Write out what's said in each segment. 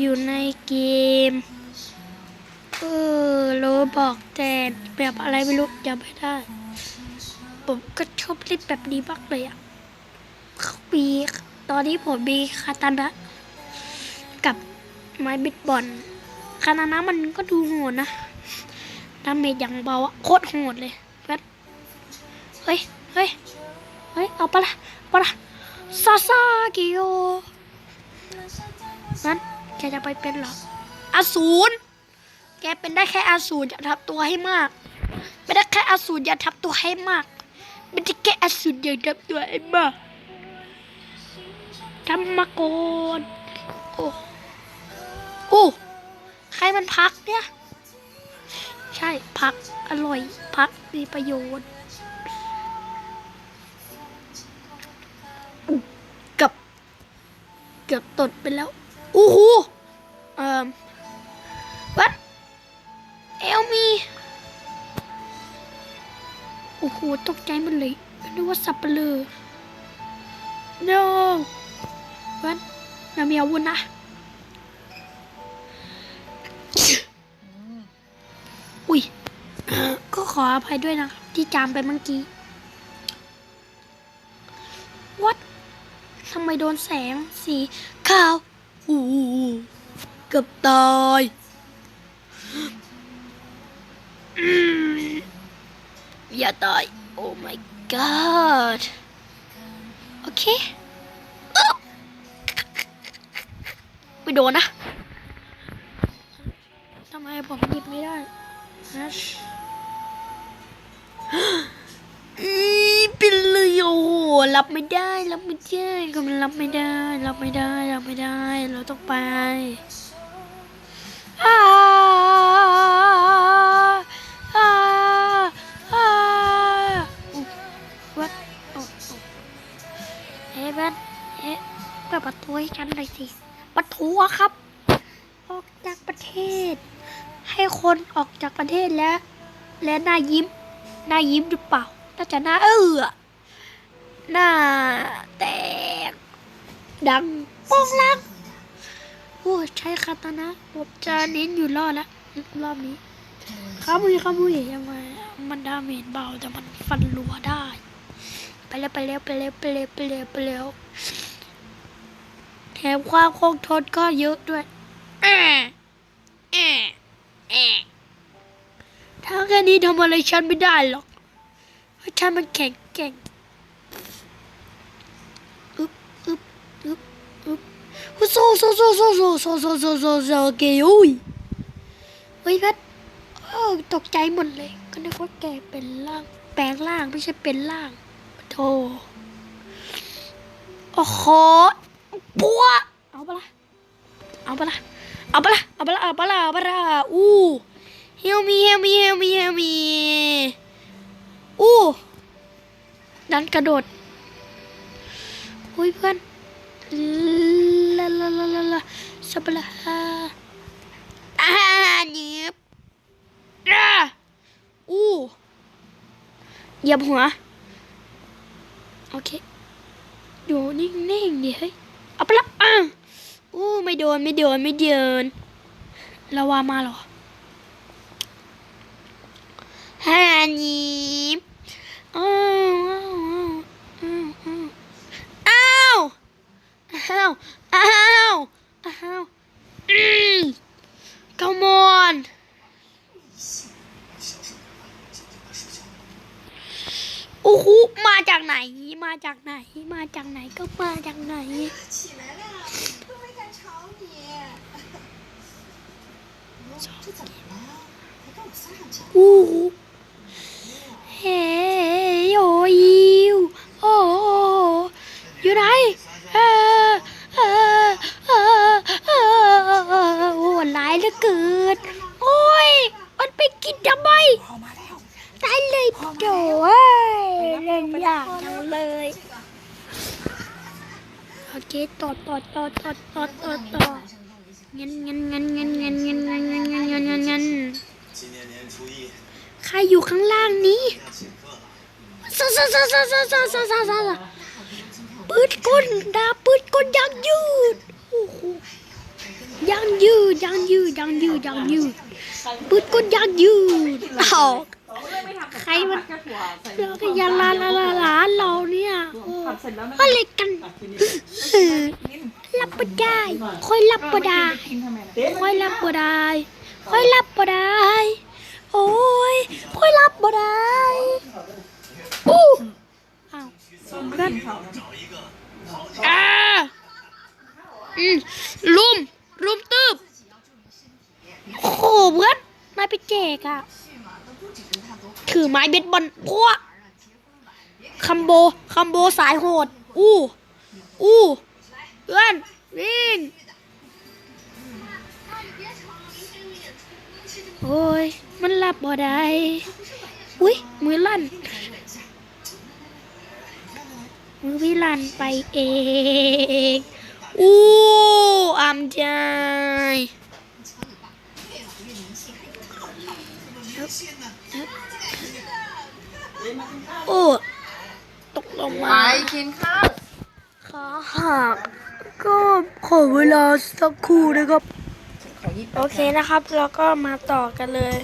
อยู่ในเกม เออโรบอกแต่แบบอะไรไม่รู้จำไม่ได้ ผมก็ชอบเล่นแบบนี้มากเลยอะเขามีตอนนี้ผมมีคาตานะ กับไม้บิดบอลคาตานะมันก็ดูโหดนะดาเมจอย่างเบาอะโคตรโหดเลยเพื่อนเฮ้ยเฮ้ยเฮ้ยเอาปะละเอาปะละซาซากิโยนั้น แกจะไปเป็นหรออสูรแกเป็นได้แค่อสูรอย่าทับตัวให้มากไม่ได้แค่อสูรอย่าทับตัวให้มากไม่ได้แค่อสูรอย่าทับตัวให้มากทำมาโกอนโอ้โอ้ใครมันพักเนี่ย ใช่พักอร่อยพักมีประโยชน์อุ๊ยเกับเกือบตดไปแล้ว อ้โหเอ่อวัดเอลมีโอ้โหตกใจหมันเลยนึกว่าสับเปลือ no วัดนามีอาวุธนะอุ้ยก็ขออภัยด้วยนะครับที่จามไปเมื่อกี้ วัดทำไมโดนแสงสีขาว อู้กือบตายอย่าตาย โอ้ my god โอเคไม่โดนนะทำไมผมหยิบไม่ได้ฮัชอี เลยโอ้โหรับไม่ได้รับไม่ได้ก็มันรับไม่ได้รับไม่ได้รับไม่ได้ เราต้องไปอ้าอ้าอ้าอุ๊ยวัดโอ้โอ้เอ๊ะแบนเอ๊ะเปิดประตูให้ฉันหน่อยสิ ประตูครับ ออกจากประเทศ ให้คนออกจากประเทศแล้ว และหน้ายิ้ม หน้ายิ้มหรือเปล่า น่าจะหน้าเออ หน้าแตก ดังป้งลังโอ้ใช้คาตานะผมจะเน้นอยู่รอดล้วรอบนี้ขามุยขามุยยังไงมันดาเมจเบาแต่มันฟันรัวได้ ไปแล้วไปแล้วไปแล้วไปแล้วไปแล้วไปแล้วแถมความคงทนก็เยอะด้วยถ้าแค่นี้ทำอะไรฉันไม่ได้หรอกเพราะฉันมันแข็งแกร่งอึบอึบอึบอึบ โซโซโซโซโซโซโซโซโซโซเกยอุ้ยเฮ้ยแพทเออตกใจหมดเลย ก็นึกว่าแกเป็นร่าง แปลงร่างไม่ใช่เป็นร่างโธ่โอ้โหปัวเอาปะละเอาปะละเอาปะละเอาปะละเอาปะละเอาปะละอู้เฮลมีเฮลมีเฮลมีเฮลมีอู้ดันกระโดดอุ้ยเพื่อน ลาลาลาลาลาสับละอ่าเนียบอ่าอู้เหยียบหัว โอเค อยู่นิ่งๆดิเฮ้ย เอาไปละอะอู้ไม่โดน ไม่โดน ไม่เดินลาวามาหรอฮานีอ้าวอ้าว อ้าวอ้าวอ้าวอ้าวอืม come on โอ้โหมาจากไหน มาจากไหน มาจากไหนก็มาจากไหน 起来了，都没敢吵你。这怎么了？还跟我撒上娇？ อู้หูเฮ้ยโอ้ยิ กิด โอ้ย มันไปกินทะไม่ตายเลยโจ้ยเล่นยากจังเลยโอเคต่อต่อต่อต่อต่อต่อต่อเงินเงินเงินเงินเงินเงินเงินเงินเงินเงินเงินเงินใครอยู่ข้างล่างนี้ซาซาซาซาซาซาซาซาซาปืดก้นดาปืดก้นยักยืดโอ้โห ยางยางยืดยางยืดยางยืดปืดก็ยางยืดอ้าใครมันเราก็ยาลาลาลาลาเราเนี่ยอะไรกันรับบ่ได้ค่อยรับบ่ได้ค่อยรับบ่ได้ค่อยรับบ่ได้โอ้ยค่อยรับบ่ได้อู้อ้าวเพื่อนอ่าอืมลุม ลุมตืบโอ้โหเพื่อนนายไปแจกอะถือไม้เบสบอลพวกคัมโบคัมโบสายโหด อู้ อู้เพื่อนวิ่งโอ้ย มันหลับบ่ได้อุ้ย มือลั่น มือพี่ลั่นไปเอง อู้อามใจโอ้ตกลงไปมากินข้าวขาหักก็ขอเวลาสักครู่นะครับโอเคนะครับ แล้วก็มาต่อกันเลย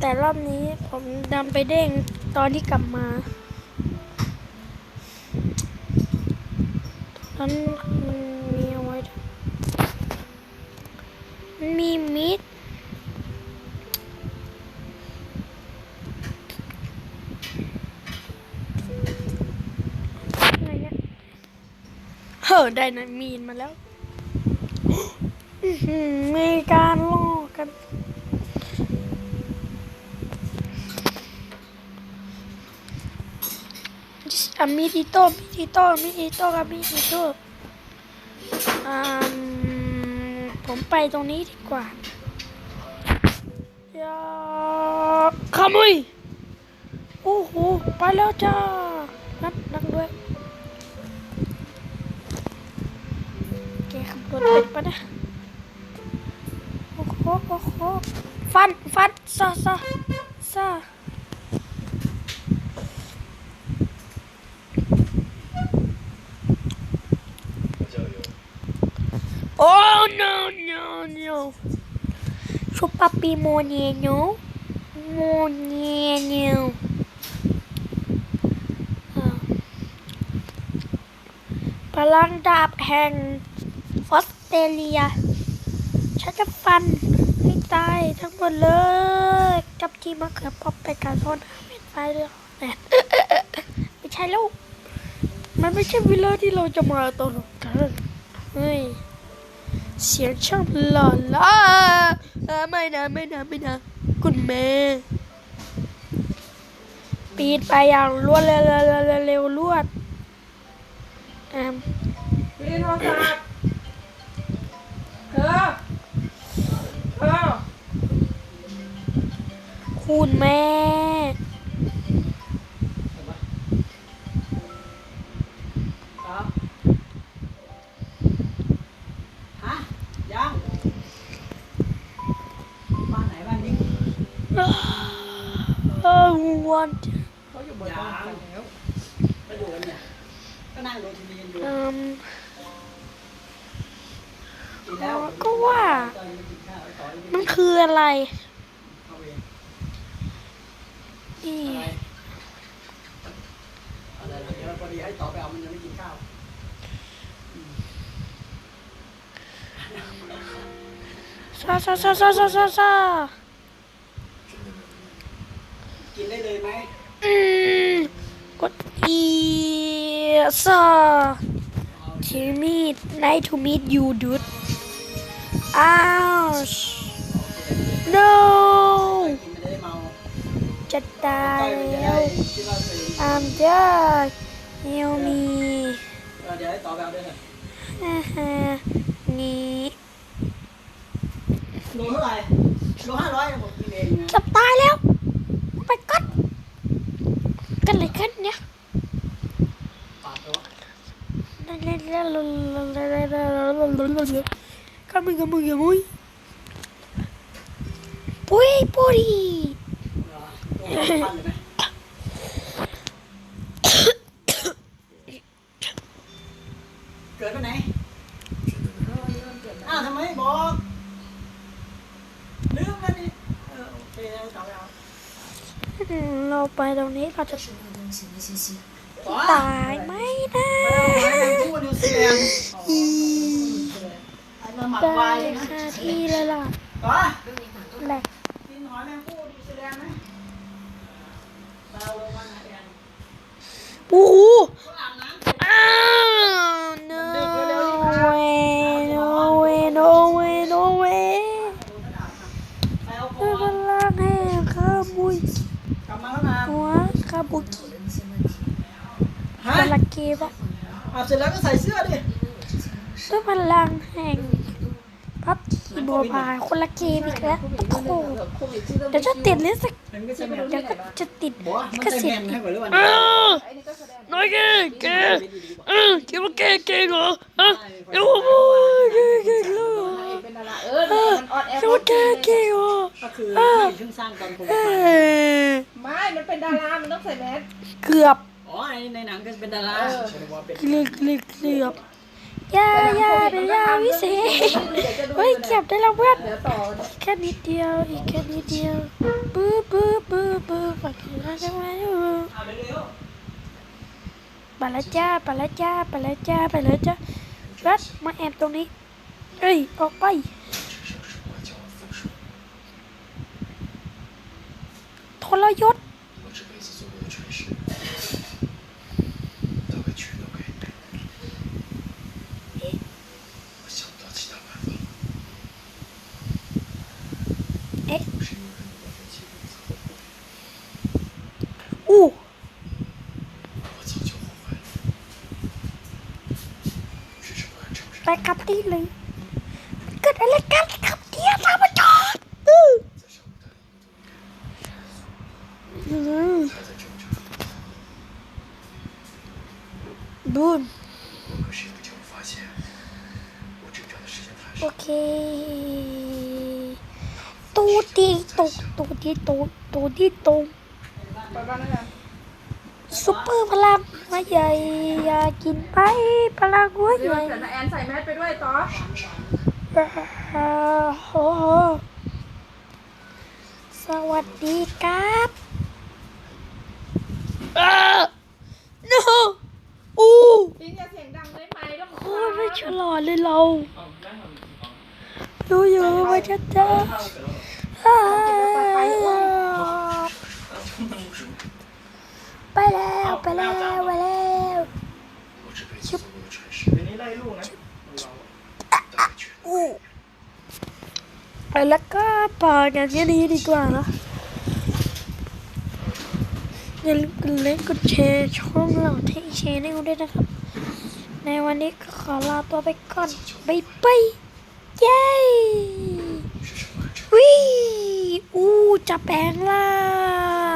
แต่รอบนี้ผมดำไปเด้งตอนที่กลับมา ตอนนั้นมันมีเอาไว้ด้วยมั นมีมิดอะไรเนี่ยเฮ้อได้นะมีนมาแล้วมีการล่อกันอะมีดิโต้มีดิโต้มีดิโต้กับมีดิโต้อ่า ผมไปตรงนี้ดีกว่าอย่าขโมยโอ้โห ไปแล้วจ้า นัดนักด้วยแกขับรถเป็นปะนะโอ้โหโอ้โหฟัน ฟันซาซาซา no no no Su papi moreno Moreno อ่าพลังดาบแห่งออสเตรเลีย ฉันจะฟันให้ตายทั้งหมดเลย จับจีมะเขือพบไปการซ่อนเป็นไฟเรื่องแหนไม่ใช่แล้ว มันไม่ใช่วิลเวลาที่เราจะมาตลกกันเฮ้ย เสียงช่างหล่อล่ะเอไม่นะไม่นะไม่นะคุณแม่ปีดไปอย่างรวดเร็วเร็วเร็วเร็วเร็วรวดแอมกินโทรศัพท์เธอเธอคุณแม่ คืออะไรเข้าเวรนี่อะไรอะไรเดี๋ยวพอดีให้ต่อไปเอามันยังไม่กินข้าวซาซาซาซาซาซาซากินได้เลยไหมอืมกดอีซา to meet nice to meet you dude ouch no กินไม่ได้เมาจะตายใกล้มันจะแล้ได้วคิดว่าตั วเอง I'm just heal me เออเดี๋ยวให้ต่อไปเอาด้ ปุ้ยปุ๋ยเกิดวันไหนอ้าวทำไมบอกลืลี้โอนั่ไเอาเราไปตรงนี้เราจะตายไม่ได้ได้ค่ะที่เลยล่ะแหลก โอ้โหอาบน้ำเสร็อ้าว no way no way no way no way ไปเอาขอเพื่งอนล่างแห่งข้าบุยกาหัวข้าบุกิฮะลังเกบะอาบเสร็จแล้วก็ใส่เสื้อดิด้วพลังแห่งพับที่บัวพายคนละเก็บอีกแล้ว โอ้โหเดี๋ยวจะติดลิสักมันไม่ใช่แมนเดี๋ยวก็จะติดบอกว่ามันก็ใช่เสีแมยนให้กว่าหรือเปล่าอ้าวน้อยแกแกเออคิดว่าแกเก่งเหรอฮะเดี๋ยวโอ้ยแกเก่งเหรอเป็นอะไรเออเนี่ยมันออนแอร์คิดว่าแกเก่งเหรอก็คือไม่ช่างสร้างตอนผมเอมาอไม่ มันเป็นดารา มันต้องใส่แมสเกือบ อ๋อในในหนังก็เป็นดาราเกือบเกือบเกือบ ยายาเดี๋ยวยาวิเศษเฮ้ยเก็บได้แล้วเพื่อนเดี๋ยวต่อแค่นิดเดียวอีกแค่นิดเดียวบื้อบื้อบื้อบื้อฝักอยู่แล้วใช่ไหมเออเอาไปเร็วไปแล้วจ้าไปแล้วจ้าไปแล้วจ้าไปแล้วจ้ารัดมาแอบตรงนี้เอ้ยออกไปทรยศ อะไรครับนี่เลยเกิดอะไรกันครับเนี่ยท่านผู้ชมบูนโอเคตูดีตูตูดีตูตูดีตูไปบ้านแล้ว ซุปเปอร์พลังหัวใหญ่อยากกินไปพลังหัวเดี๋ใหยวญ่เดี๋ยวนะแอนใส่แมสไปด้วยต่ออ่าโอ้โหสวัสดีครับอ่า no อู้จริงอย่าเสียงดังได้ไหมแล้วโคตรไม่ฉลาดเลยเรารู้อยู่ว่าจะเจอ ได้ลูกนแล้วก็พากันแค่นี้ดีกว่านะอย่าลืมกดไลค์กดแชร์ช่องเราเทคแชร์ให้ด้วยนะครับ ในวันนี้ขอลาตัวไปก่อนบ๊ายบายเย้วิอู้จะแปลงล้า